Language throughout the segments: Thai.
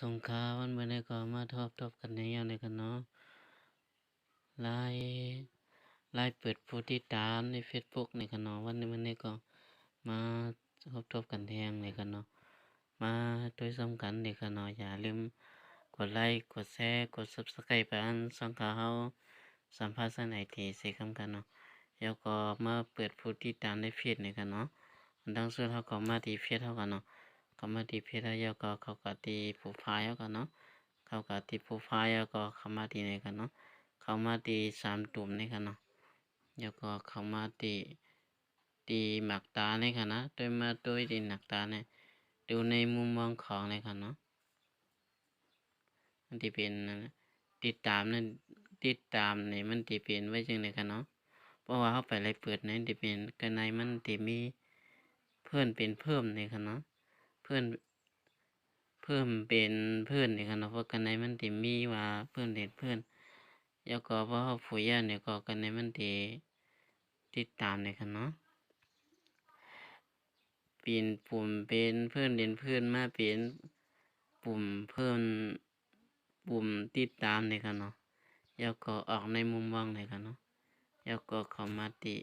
สงขาวันเมื้อนี้ก็มาทบทบกันในยามนี้กันเนาะไลฟ์ไลฟ์เปิดผู้ติดตามในเฟซบุ๊กในกันเนาะวันนี้มื้อนี้ก็มาทบทบกันแทงนี่กันเนาะมาด้วยซ้ำกันในกันเนาะอย่าลืมกดไลค์กดแชร์กด Subscribe ไปอันสองขาเฮาสัมภาษณ์สันทีสิคำกันเนาะแล้วก็มาเปิดผู้ติดตามในเฟซนี่กันเนาะดังสุดเฮาก็มาที่เฟซเท่ากันเนาะ เพราเยาก็ข้ากับที่โปรไฟล์แล้วก็เข้ามาที่นี่กันเนาะเข้ามาที่สามตุ่มในกันเนาะแล้วก็เข้ามาที่ที่หมักตาในกันนะโดยมาโดยที่หนักตาเนี่ยดูในมุมมองของในกันเนาะมันที่เป็นนั่นนะติดตามนั่นติดตามในมันที่เป็นไว้จังไดกันเนาะเพราะว่าเขาไปไล่เปิดในที่เป็นกันในมันที่มีเพื่อนเป็นเพิ่มในกันเนาะ เพื่อนเพิ่มเป็นเพื่อนนี่กันเนาะเพราะกันในมันติมีว่าเพื่อนเด็ดเพื่อนแล้วก็เพราะเขาผู้ยาเนี่ยก็กันในมันติติดตามเนี่ยกันเนาะเปลี่ยนปุ่มเป็นเพื่อนเด่นเพื่อนมาเป็นปุ่มเพื่อนปุ่มติดตามเนี่ยกันเนาะแล้วก็ออกในมุมมองเนี่ยกันเนาะแล้วก็เข้ามาติ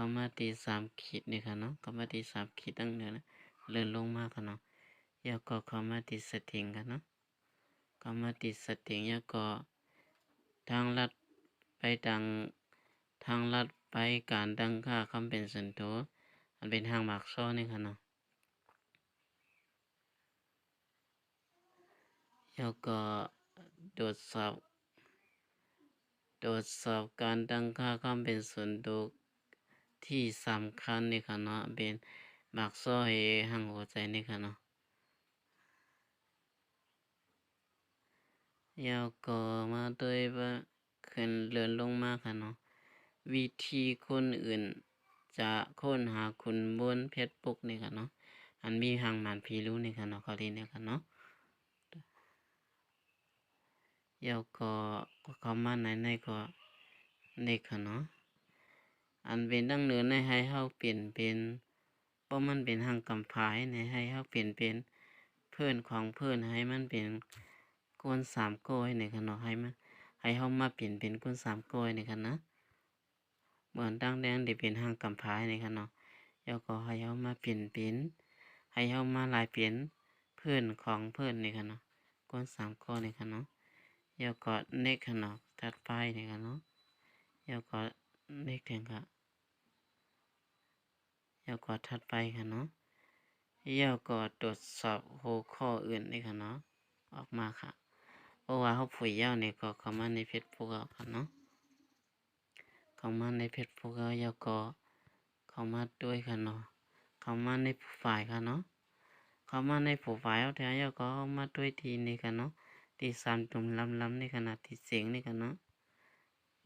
เข้ามาตีสามขีดนี่ค่ะเนาะเข้ามาตีสามขีดตั้งเนื้อนะเลื่อนลงมาค่ะเนาะแล้วก็เข้ามาตีสติงกันเนาะเข้ามาตีสติงแล้วก็ทางลัดไปดังทางลัดไปการดังค่าคำเป็นส่วนตัวอันเป็นทางหมากซ้อนี่ค่ะเนาะแล้วก็ตรวจสอบตรวจสอบการดังค่าคำเป็นส่วนตัว ที่สำคัญนี่ค่ะเนาะเป็นมักซ้อยห่างหัวใจนี่ค่ะเนาะแล้วก็มาโดยว่าขึ้นเลื่อนลงมาค่ะเนาะวิธีคนอื่น จะค้นหาคุณบนเฟซบุ๊กนี่ค่ะเนาะอันมีหางหมันพีรู้นี่ค่ะเนาะเขาเรียนนี่ค่ะเนาะแล้วก็เข้ามาในในก็นี่ค่ะเนาะ อันเป็นดั้งเนินในให้เฮาเปลี่ยนเป็นเพราะมันเป็นทางกำพายในให้เฮาเปลี่ยนเป็นเพื่อนของเพื่อนให้มันเป็นก้นสามก้อยในคันเนาะให้มันให้เฮามาเปลี่ยนเป็นก้นสามก้อยในคันนะเหมือนดั้งแดงที่เป็นทางกำพายในคันเนาะแล้วก็ให้เฮามาเปลี่ยนเป็นให้เฮามาลายเปลี่ยนเพื่อนของเพื่อนในคันเนาะก้นสามก้อยในคันเนาะแล้วก็เน็กคันเนาะถัดไปในคันเนาะแล้วก็เน็กแทงค่ะ แล้วก็ถัดไปค่ะเนาะแล้วก็ตรวจสอบหัวข้ออื่นนี่ค่ะเนาะออกมาค่ะเพราะว่าเขาผุยยาวเนี่ยก็เข้ามาในเพจพวกเราค่ะเนาะเข้ามาในเพจพวกเราแล้วก็เข้ามาด้วยค่ะเนาะเข้ามาในฝ่ายค่ะเนาะเข้ามาในโปรไฟล์เอาแถวแล้วก็เข้ามาด้วยทีนี่ค่ะเนาะที่สามตุ่มลำลำในขนาดที่เสียงนี่ค่ะเนาะ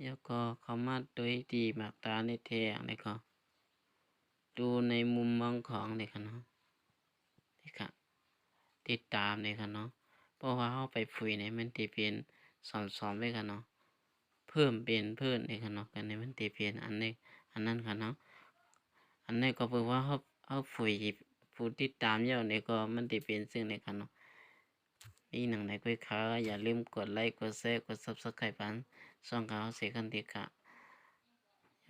แล้วก็เข้ามาด้วยที่หมากตาในแทงนี่ก็ ดูในมุมมองของนี่ค่ะเนาะนี่ค่ะติดตามนี่ค่ะเนาะ เพราะว่าเขาไปคุยในมันตีเป็นสอนสอนไว้ค่ะเนาะ เพิ่มเป็นเพิ่มนี่ค่ะเนาะกันในมันตีเป็นอันนี้อันนั้นค่ะเนาะ อันนี้ก็เพราะว่าเขาเขาคุยผู้ติดตามเยอะนี่ก็มันตีเป็นซึ่งนี่ค่ะเนาะนี่หนังไหนก็ค่ะอย่าลืมกดไลค์กดแชร์กดซับสไครป์ปันช่องเขาเสียกันดีค่ะ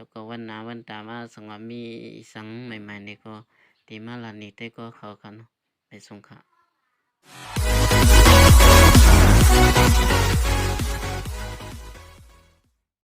แล้วก็วันนาวันตามาสังวามีสังใหม่ๆนี่ก็ตีมาลานี่ได้ก็เขากันไปส่งค่ะ